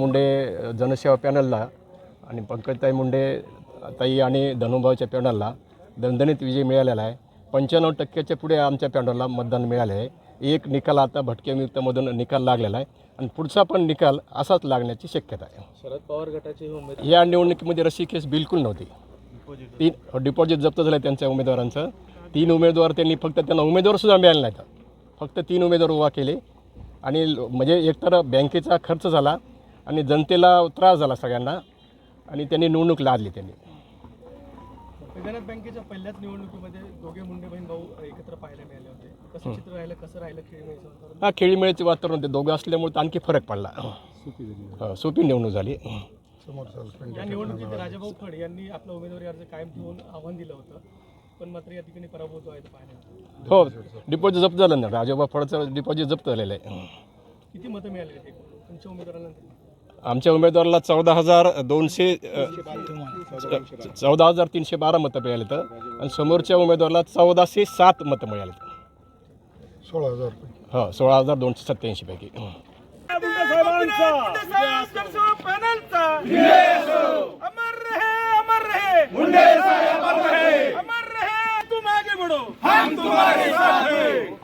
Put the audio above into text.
मुंडे जनसेवा पॅनलला आणि पंकजताई मुंडे ताई आणि धनुभाऊच्या पॅनलला दणदणीत विजय मिळालेला आहे. पंच्याण्णव टक्क्याच्या पुढे आमच्या पॅनलला मतदान मिळाले आहे. एक निकाल आता भटकेमुक्तमधून निकाल लागलेला आहे आणि पुढचा पण निकाल असाच लागण्याची शक्यता आहे. शरद पवार गटाचे या निवडणुकीमध्ये रशी केस बिलकुल नव्हती. तीन डिपॉझिट जप्त झालं त्यांच्या उमेदवारांचं. तीन उमेदवार त्यांनी फक्त त्यांना उमेदवारसुद्धा मिळाले नाहीत. फक्त तीन उमेदवार उभा केले. आणि म्हणजे एकतर बँकेचा खर्च झाला आणि जनतेला त्रास झाला सगळ्यांना आणि त्यांनी निवडणूक लादली त्यांनी. बँकेच्या पहिल्याच निवडणुकीमध्ये दोघे मुंडे बहीण भाऊ एकत्र पाहायला मिळाले होते. कसं चित्र राहिलं? कसं राहिलं खेळीमेळीचं वातावरण? हा खेळीमेळीचे वातावरण ते दोघं असल्यामुळे तर आणखी फरक पडला. हा, सोपी निवडणूक झाली. या निवडणुकीत राजाभाऊ फड यांनी आपला उमेदवारी अर्ज कायम ठेवून आव्हान दिलं होतं. पण मात्र या ठिकाणी पराभूत व्हायचं हो डिपॉझिट जप्त झालं ना. राजाबा फळचं डिपॉझिट जप्त झालेलं आहे. किती मतं मिळाली होती तुमच्या उमेदवाराला आमच्या उमेदवाराला चौदा हजार दोनशे चौदा हजार तीनशे बारा मतं मिळाले तर आणि समोरच्या उमेदवाराला चौदाशे सात मतं मिळाले सोळा हजार हां हो, सोळा हजार दोनशे सत्याऐंशी पैकी. हम तुम्हारे साथ हैं।